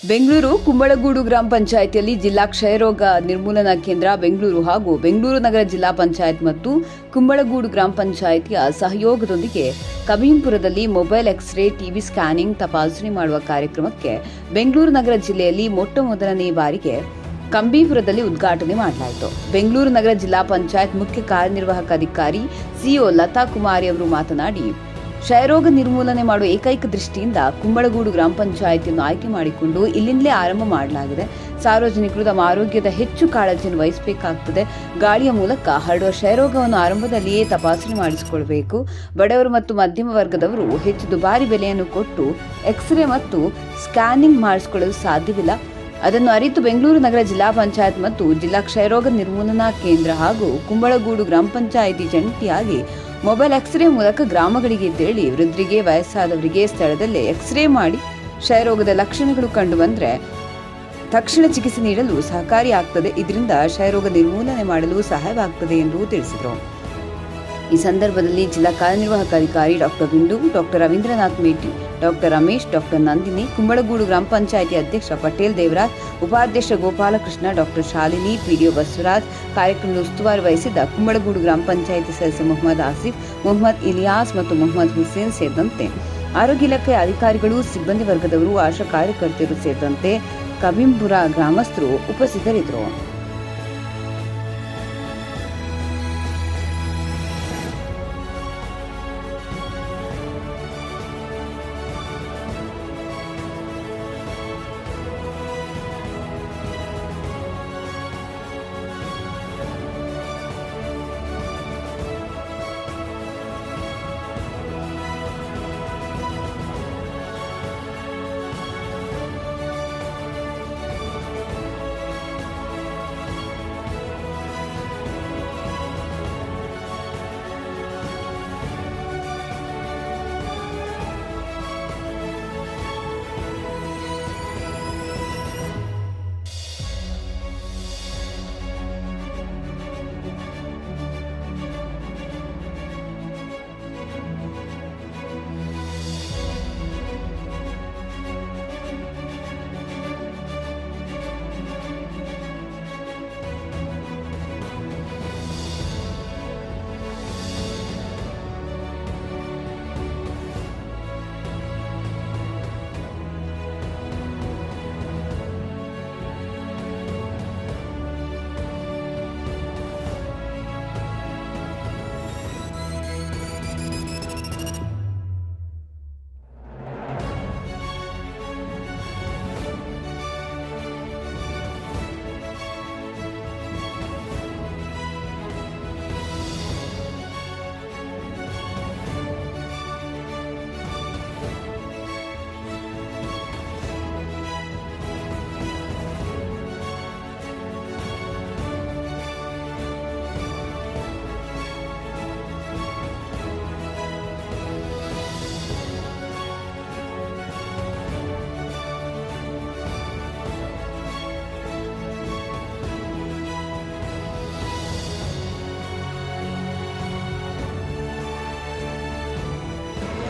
ಬೆಂಗಳೂರು ಕುಂಬಳಗೂಡು ಗ್ರಾಮ ಪಂಚಾಯಿತಿಯಲ್ಲಿ ಜಿಲ್ಲಾ ಕ್ಷಯರೋಗ ನಿರ್ಮೂಲನಾ ಕೇಂದ್ರ ಬೆಂಗಳೂರು ಹಾಗೂ ಬೆಂಗಳೂರು ನಗರ ಜಿಲ್ಲಾ ಪಂಚಾಯತ್ ಮತ್ತು ಕುಂಬಳಗೂಡು ಗ್ರಾಮ ಪಂಚಾಯಿತಿಯ ಸಹಯೋಗದೊಂದಿಗೆ ಕಬೀಂಪುರದಲ್ಲಿ ಮೊಬೈಲ್ ಎಕ್ಸ್ರೇ, ಟಿವಿ ಸ್ಕ್ಯಾನಿಂಗ್ ತಪಾಸಣೆ ಮಾಡುವ ಕಾರ್ಯಕ್ರಮಕ್ಕೆ ಬೆಂಗಳೂರು ನಗರ ಜಿಲ್ಲೆಯಲ್ಲಿ ಮೊಟ್ಟ ಮೊದಲನೇ ಬಾರಿಗೆ ಕಂಬೀಪುರದಲ್ಲಿ ಉದ್ಘಾಟನೆ ಮಾಡಲಾಯಿತು. ಬೆಂಗಳೂರು ನಗರ ಜಿಲ್ಲಾ ಪಂಚಾಯತ್ ಮುಖ್ಯ ಕಾರ್ಯನಿರ್ವಾಹಕ ಅಧಿಕಾರಿ ಸಿಒ ಲತಾ ಕುಮಾರಿ ಅವರು ಮಾತನಾಡಿ ಕ್ಷಯರೋಗ ನಿರ್ಮೂಲನೆ ಮಾಡುವ ಏಕೈಕ ದೃಷ್ಟಿಯಿಂದ ಕುಂಬಳಗೂಡು ಗ್ರಾಮ ಪಂಚಾಯಿತಿಯನ್ನು ಆಯ್ಕೆ ಮಾಡಿಕೊಂಡು ಇಲ್ಲಿಂದಲೇ ಆರಂಭ ಮಾಡಲಾಗಿದೆ. ಸಾರ್ವಜನಿಕರು ತಮ್ಮ ಆರೋಗ್ಯದ ಹೆಚ್ಚು ಕಾಳಜಿಯನ್ನು ವಹಿಸಬೇಕಾಗ್ತದೆ. ಗಾಳಿಯ ಮೂಲಕ ಹರಡುವ ಕ್ಷಯರೋಗವನ್ನು ಆರಂಭದಲ್ಲಿಯೇ ತಪಾಸಣೆ ಮಾಡಿಸಿಕೊಳ್ಬೇಕು. ಬಡವರು ಮತ್ತು ಮಧ್ಯಮ ವರ್ಗದವರು ಹೆಚ್ಚು ದುಬಾರಿ ಬೆಲೆಯನ್ನು ಕೊಟ್ಟು ಎಕ್ಸ್ರೇ ಮತ್ತು ಸ್ಕ್ಯಾನಿಂಗ್ ಮಾಡಿಸಿಕೊಳ್ಳಲು ಸಾಧ್ಯವಿಲ್ಲ. ಅದನ್ನು ಅರಿತು ಬೆಂಗಳೂರು ನಗರ ಜಿಲ್ಲಾ ಪಂಚಾಯತ್ ಮತ್ತು ಜಿಲ್ಲಾ ಕ್ಷಯರೋಗ ನಿರ್ಮೂಲನಾ ಕೇಂದ್ರ ಹಾಗೂ ಕುಂಬಳಗೂಡು ಗ್ರಾಮ ಪಂಚಾಯಿತಿ ಜಂಟಿಯಾಗಿ ಮೊಬೈಲ್ ಎಕ್ಸ್ರೇ ಮೂಲಕ ಗ್ರಾಮಗಳಿಗೆ ತೆರಳಿ ವೃದ್ಧರಿಗೆ ವಯಸ್ಸಾದವರಿಗೆ ಸ್ಥಳದಲ್ಲೇ ಎಕ್ಸ್ರೇ ಮಾಡಿ ಕ್ಷಯರೋಗದ ಲಕ್ಷಣಗಳು ಕಂಡು ಬಂದರೆ ತಕ್ಷಣ ಚಿಕಿತ್ಸೆ ನೀಡಲು ಸಹಕಾರಿಯಾಗ್ತದೆ. ಇದರಿಂದ ಕ್ಷಯರೋಗ ನಿರ್ಮೂಲನೆ ಮಾಡಲು ಸಹಾಯವಾಗ್ತದೆ ಎಂದು ತಿಳಿಸಿದರು. ಈ ಸಂದರ್ಭದಲ್ಲಿ ಜಿಲ್ಲಾ ಕಾರ್ಯನಿರ್ವಾಹಕ ಅಧಿಕಾರಿ doctor Bindu, doctor Ravindranath Meti, doctor Ramesh, doctor Nandini, Kumbalgodu ಗ್ರಾಮ ಪಂಚಾಯಿತಿ ಅಧ್ಯಕ್ಷ ಪಟೇಲ್ ದೇವರಾಜ್, ಉಪಾಧ್ಯಕ್ಷ ಗೋಪಾಲಕೃಷ್ಣ, ಡಾಕ್ಟರ್ ಶಾಲಿನಿ, ಪಿಡಿಒ ಬಸವರಾಜ್ ಕಾರ್ಯಕ್ರಮದ ಉಸ್ತುವಾರಿ ವಹಿಸಿದ್ದ ಕುಂಬಳಗೂಡು ಗ್ರಾಮ ಪಂಚಾಯಿತಿ ಸದಸ್ಯ ಮೊಹಮ್ಮದ್ ಆಸಿಫ್, ಮೊಹಮ್ಮದ್ ಇಲಿಯಾಸ್ ಮತ್ತು ಮೊಹಮ್ಮದ್ ಹುಸೇನ್ ಸೇರಿದಂತೆ ಆರೋಗ್ಯ ಇಲಾಖೆಯ ಅಧಿಕಾರಿಗಳು, ಸಿಬ್ಬಂದಿ ವರ್ಗದವರು, ಆಶಾ ಕಾರ್ಯಕರ್ತರು ಸೇರಿದಂತೆ ಕಬಿಂಪುರ ಗ್ರಾಮಸ್ಥರು ಉಪಸ್ಥಿತರಿದ್ದರು.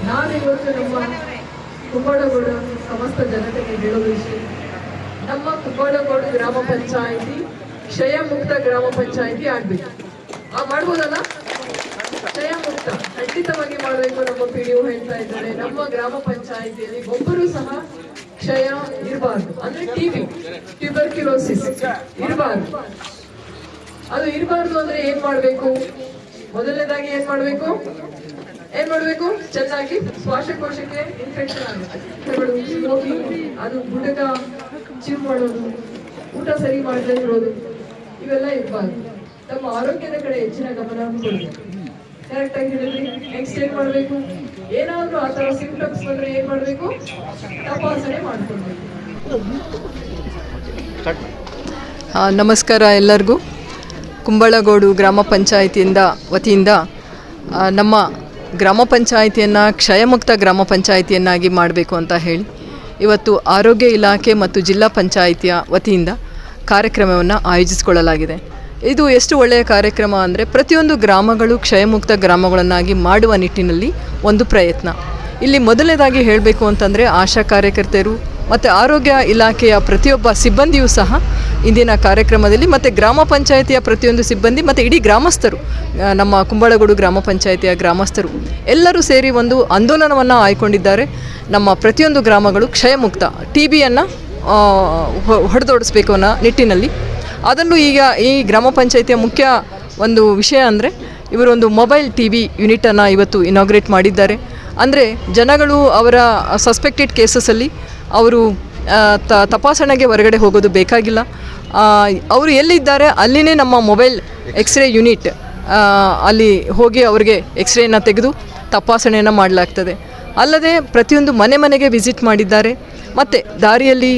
ನಾನು ಇವತ್ತು ನಮ್ಮ ಕುಂಬಳಗೋಡು ಸಮಸ್ತ ಜನತೆಗೆ ಹೇಳುವ ವಿಷಯ. ನಮ್ಮ ಕುಂಬಳಗೋಡು ಗ್ರಾಮ ಪಂಚಾಯಿತಿ ಕ್ಷಯ ಮುಕ್ತ ಗ್ರಾಮ ಪಂಚಾಯಿತಿ ಆಗ್ಬೇಕು. ಆ ಮಾಡ್ಬೋದಲ್ಲ? ಕ್ಷಯ ಮುಕ್ತ ಖಂಡಿತವಾಗಿ ಮಾಡಬೇಕು ನಮ್ಮ ಪಿ ಡಿ ಹೇಳ್ತಾ ಇದ್ದಾರೆ. ನಮ್ಮ ಗ್ರಾಮ ಪಂಚಾಯಿತಿಯಲ್ಲಿ ಒಬ್ಬರು ಸಹ ಕ್ಷಯ ಇರಬಾರ್ದು. ಅಂದ್ರೆ ಟಿಬಿ ಟ್ಯೂಬರ್ಕ್ಯುಲೋಸಿಸ್ ಇರಬಾರ್ದು. ಅದು ಇರಬಾರ್ದು ಅಂದ್ರೆ ಏನ್ ಮಾಡ್ಬೇಕು? ಮೊದಲನೇದಾಗಿ ಏನ್ ಮಾಡ್ಬೇಕು? ಏನ್ ಮಾಡ್ಬೇಕು? ಚೆನ್ನಾಗಿ ಶ್ವಾಸಕೋಶಕ್ಕೆ ಇನ್ಫೆಕ್ಷನ್ ಆಗುತ್ತೆ. ಸ್ಮೋಕಿಂಗ್ ಅದು ಗುಡಕ ಚೀವ್ ಮಾಡೋದು, ಊಟ ಸರಿ ಮಾಡದೆ ಇರೋದು, ಇವೆಲ್ಲ ಇರಬಾರ್ದು. ನಮ್ಮ ಆರೋಗ್ಯದ ಕಡೆ ಹೆಚ್ಚಿನ ಗಮನ ಕರೆಕ್ಟ್ ಆಗಿ ಹೇಳಿದ್ರಿ? ನೆಕ್ಸ್ಟ್ ಏನ್ ಮಾಡ್ಬೇಕು. ಏನಾದ್ರೂ ಆ ತರ ಸಿಂಪ್ಟಮ್ಸ್ ಬಂದ್ರೆ ಏನ್ ಮಾಡ್ಬೇಕು? ತಪಾಸಣೆ ಮಾಡ್ಕೊಳ್ಬೇಕು. ನಮಸ್ಕಾರ ಎಲ್ಲರಿಗೂ. ಕುಂಬಳಗೋಡು ಗ್ರಾಮ ಪಂಚಾಯತಿಯಿಂದ ವತಿಯಿಂದ ನಮ್ಮ ಗ್ರಾಮ ಪಂಚಾಯಿತಿಯನ್ನು ಕ್ಷಯಮುಕ್ತ ಗ್ರಾಮ ಪಂಚಾಯಿತಿಯನ್ನಾಗಿ ಮಾಡಬೇಕು ಅಂತ ಹೇಳಿ ಇವತ್ತು ಆರೋಗ್ಯ ಇಲಾಖೆ ಮತ್ತು ಜಿಲ್ಲಾ ಪಂಚಾಯಿತಿಯ ವತಿಯಿಂದ ಕಾರ್ಯಕ್ರಮವನ್ನು ಆಯೋಜಿಸಿಕೊಳ್ಳಲಾಗಿದೆ. ಇದು ಎಷ್ಟು ಒಳ್ಳೆಯ ಕಾರ್ಯಕ್ರಮ ಅಂದರೆ ಪ್ರತಿಯೊಂದು ಗ್ರಾಮಗಳು ಕ್ಷಯಮುಕ್ತ ಗ್ರಾಮಗಳನ್ನಾಗಿ ಮಾಡುವ ನಿಟ್ಟಿನಲ್ಲಿ ಒಂದು ಪ್ರಯತ್ನ. ಇಲ್ಲಿ ಮೊದಲನೇದಾಗಿ ಹೇಳಬೇಕು ಅಂತಂದರೆ ಆಶಾ ಕಾರ್ಯಕರ್ತೆಯರು ಮತ್ತು ಆರೋಗ್ಯ ಇಲಾಖೆಯ ಪ್ರತಿಯೊಬ್ಬ ಸಿಬ್ಬಂದಿಯೂ ಸಹ ಇಂದಿನ ಕಾರ್ಯಕ್ರಮದಲ್ಲಿ ಮತ್ತು ಗ್ರಾಮ ಪಂಚಾಯಿತಿಯ ಪ್ರತಿಯೊಂದು ಸಿಬ್ಬಂದಿ ಮತ್ತು ಇಡೀ ಗ್ರಾಮಸ್ಥರು ನಮ್ಮ ಕುಂಬಳಗೂಡು ಗ್ರಾಮ ಪಂಚಾಯಿತಿಯ ಗ್ರಾಮಸ್ಥರು ಎಲ್ಲರೂ ಸೇರಿ ಒಂದು ಆಂದೋಲನವನ್ನು ಆಯ್ಕೊಂಡಿದ್ದಾರೆ. ನಮ್ಮ ಪ್ರತಿಯೊಂದು ಗ್ರಾಮಗಳು ಕ್ಷಯಮುಕ್ತ, ಟಿ ಬಿಯನ್ನು ಹೊಡೆದೋಡಿಸ್ಬೇಕು ಅನ್ನೋ ನಿಟ್ಟಿನಲ್ಲಿ. ಅದನ್ನು ಈಗ ಈ ಗ್ರಾಮ ಪಂಚಾಯಿತಿಯ ಮುಖ್ಯ ಒಂದು ವಿಷಯ ಅಂದರೆ ಇವರೊಂದು ಮೊಬೈಲ್ ಟಿ ವಿ ಯೂನಿಟನ್ನು ಇವತ್ತು ಇನಾಗ್ರೇಟ್ ಮಾಡಿದ್ದಾರೆ. ಅಂದರೆ ಜನಗಳು ಅವರ ಸಸ್ಪೆಕ್ಟೆಡ್ ಕೇಸಸಲ್ಲಿ ಅವರು ತ, ತಪಾಸಣೆಗೆ ಹೊರಗಡೆ ಹೋಗೋದು ಬೇಕಾಗಿಲ್ಲ. ಅವರು ಎಲ್ಲಿದ್ದಾರೆ? ಅಲ್ಲಿನೇ ನಮ್ಮ ಮೊಬೈಲ್ ಎಕ್ಸ್ರೇ ಯೂನಿಟ್ ಅಲ್ಲಿ ಹೋಗಿ ಅವರಿಗೆ ಎಕ್ಸ್ರೇನ ತೆಗೆದು ತಪಾಸಣೆಯನ್ನು ಮಾಡಲಾಗ್ತದೆ. ಅಲ್ಲದೆ ಪ್ರತಿಯೊಂದು ಮನೆ ಮನೆಗೆ ವಿಸಿಟ್ ಮಾಡಿದ್ದಾರೆ. ಮತ್ತು ದಾರಿಯಲ್ಲಿ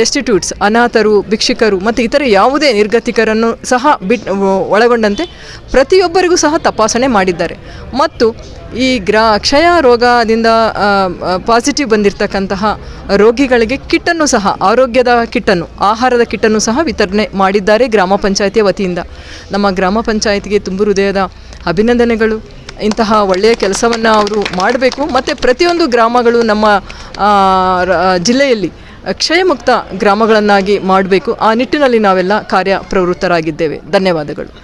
ಡೆಸ್ಟಿಟ್ಯೂಟ್ಸ್ ಅನಾಥರು, ಭಿಕ್ಷುಕರು ಮತ್ತು ಇತರೆ ಯಾವುದೇ ನಿರ್ಗತಿಕರನ್ನು ಸಹ ಬಿಟ್ ಒಳಗೊಂಡಂತೆ ಪ್ರತಿಯೊಬ್ಬರಿಗೂ ಸಹ ತಪಾಸಣೆ ಮಾಡಿದ್ದಾರೆ. ಮತ್ತು ಈ ಗ್ರಾ, ಕ್ಷಯ ರೋಗದಿಂದ ಪಾಸಿಟಿವ್ ಬಂದಿರತಕ್ಕಂತಹ ರೋಗಿಗಳಿಗೆ ಕಿಟ್ಟನ್ನು ಸಹ, ಆರೋಗ್ಯದ ಕಿಟ್ಟನ್ನು, ಆಹಾರದ ಕಿಟ್ಟನ್ನು ಸಹ ವಿತರಣೆ ಮಾಡಿದ್ದಾರೆ ಗ್ರಾಮ ಪಂಚಾಯತಿಯ ವತಿಯಿಂದ. ನಮ್ಮ ಗ್ರಾಮ ಪಂಚಾಯತಿಗೆ ತುಂಬು ಹೃದಯದ ಅಭಿನಂದನೆಗಳು. ಇಂತಹ ಒಳ್ಳೆಯ ಕೆಲಸವನ್ನು ಅವರು ಮಾಡಬೇಕು. ಮತ್ತು ಪ್ರತಿಯೊಂದು ಗ್ರಾಮಗಳು ನಮ್ಮ ಜಿಲ್ಲೆಯಲ್ಲಿ ಕ್ಷಯಮುಕ್ತ ಗ್ರಾಮಗಳನ್ನಾಗಿ ಮಾಡಬೇಕು. ಆ ನಿಟ್ಟಿನಲ್ಲಿ ನಾವೆಲ್ಲ ಕಾರ್ಯಪ್ರವೃತ್ತರಾಗಿದ್ದೇವೆ. ಧನ್ಯವಾದಗಳು.